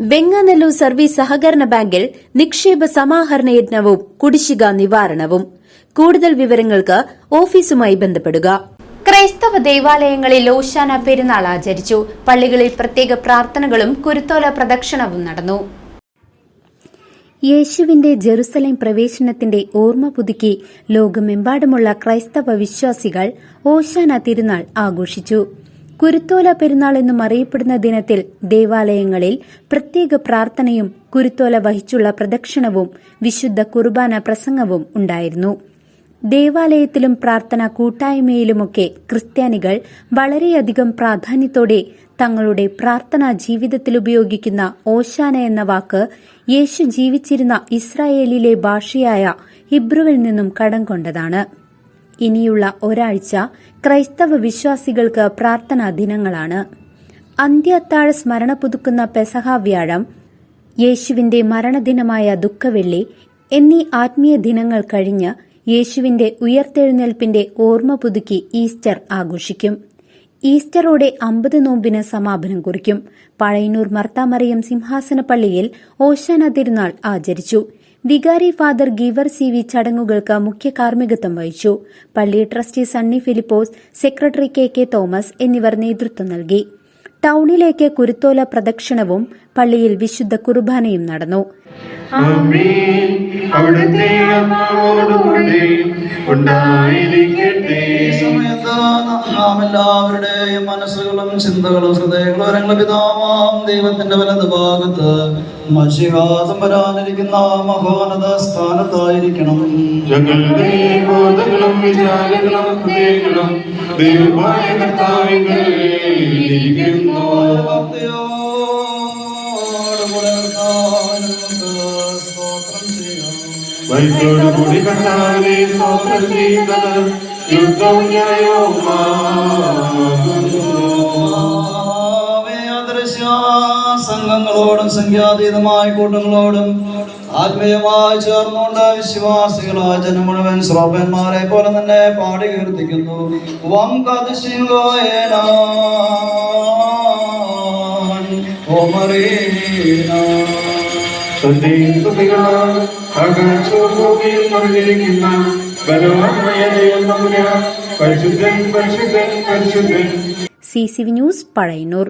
Venganallur service സഹകരണ ബാങ്കിൽ നിക്ഷേപ സമാഹരണ യജ്ഞവും കുടിശ്ശിക നിവാരണവും. കൂടുതൽ വിവരങ്ങൾക്ക് ഓഫീസുമായി ബന്ധപ്പെടുക. ക്രൈസ്തവ ദേവാലയങ്ങളിൽ ഓശാന പെരുന്നാൾ ആചരിച്ചു. പള്ളികളിൽ പ്രത്യേക പ്രാർത്ഥനകളും കുരുത്തോല പ്രദക്ഷിണവും നടന്നു. യേശുവിന്റെ ജെറുസലേം പ്രവേശനത്തിന്റെ ഓർമ്മ പുതുക്കി ലോകമെമ്പാടുമുള്ള ക്രൈസ്തവ വിശ്വാസികൾ ഓശാന തിരുനാൾ ആഘോഷിച്ചു. കുരുത്തോല പെരുന്നാൾ എന്നും അറിയപ്പെടുന്ന ദിനത്തിൽ ദേവാലയങ്ങളിൽ പ്രത്യേക പ്രാർത്ഥനയും കുരുത്തോല വഹിച്ചുള്ള പ്രദക്ഷിണവും വിശുദ്ധ കുർബാന പ്രസംഗവും ഉണ്ടായിരുന്നു. ദേവാലയത്തിലും പ്രാർത്ഥന കൂട്ടായ്മയിലുമൊക്കെ ക്രിസ്ത്യാനികൾ വളരെയധികം പ്രാധാന്യത്തോടെ തങ്ങളുടെ പ്രാർത്ഥനാ ജീവിതത്തിൽ ഉപയോഗിക്കുന്ന ഓശാന എന്ന വാക്ക് യേശു ജീവിച്ചിരുന്ന ഇസ്രായേലിലെ ഭാഷയായ ഹിബ്രുവിൽ നിന്നും കടം കൊണ്ടതാണ്. ഇനിയുള്ള ഒരാഴ്ച ക്രൈസ്തവ വിശ്വാസികൾക്ക് പ്രാർത്ഥനാ ദിനങ്ങളാണ്. അന്ത്യത്താഴ സ്മരണ പുതുക്കുന്ന പെസഹ വ്യാഴം യേശുവിന്റെ മരണദിനമായ ദുഃഖവെള്ളി എന്നീ ആത്മീയ ദിനങ്ങൾ കഴിഞ്ഞ് യേശുവിന്റെ ഉയർത്തെഴുന്നേൽപ്പിന്റെ ഓർമ്മ പുതുക്കി ഈസ്റ്റർ ആഘോഷിക്കും. ഈസ്റ്ററോടെ അമ്പത് നോമ്പിന് സമാപനം കുറിക്കും. പഴയന്നൂർ മർത്താമറിയം സിംഹാസന പള്ളിയിൽ ഓശാന തിരുനാൾ ആചരിച്ചു. വികാരി ഫാദർ ഗീവർ സി വി ചടങ്ങുകൾക്ക് മുഖ്യ കാർമ്മികത്വം വഹിച്ചു. പള്ളി trustee Sunny Philipose secretary K K Thomas എന്നിവർ നേതൃത്വം നൽകി. ടൌണിലേക്ക് കുരുത്തോല പ്രദക്ഷിണവും പള്ളിയിൽ വിശുദ്ധ കുർബാനയും നടന്നു. ഉണ്ടായിരിക്കട്ടെ. നാം എല്ലാവരുടെയും മനസ്സുകളും ചിന്തകളും ഹൃദയങ്ങളും പിതാവാം ദൈവത്തിന്റെ വലത് ഭാഗത്ത് മഷിഹാസം വരാതിരിക്കുന്ന മഹോന്നത സ്ഥാനത്തായിരിക്കണം. ഞങ്ങളുടെ ബോധങ്ങളും വിചാരങ്ങളും ഹൃദയങ്ങളും ദൈവമായ കർത്താവിങ്കൽ ഇരിക്കുന്നു. ഭക്തിയോടുകൂടെ കർത്താവിന് സ്തോത്രം കൂടി കർത്താവിനെ സ്തോത്രം ചെയ്യുന്നത് യുദ്ധവും കർത്താവേ, സംഘങ്ങളോടും സംഖ്യാതീതമായ കൂട്ടങ്ങളോടും ആത്മീയമായി ചേർന്നുകൊണ്ട് വിശ്വാസികളായ ജനം മുഴുവൻ ശ്രോപന്മാരെ പോലെ തന്നെ പാടി കീർത്തിക്കുന്നു. വം ദൈവം പരിശുദ്ധൻ പരിശുദ്ധൻ പരിശുദ്ധൻ. C C V news Pazhayannur.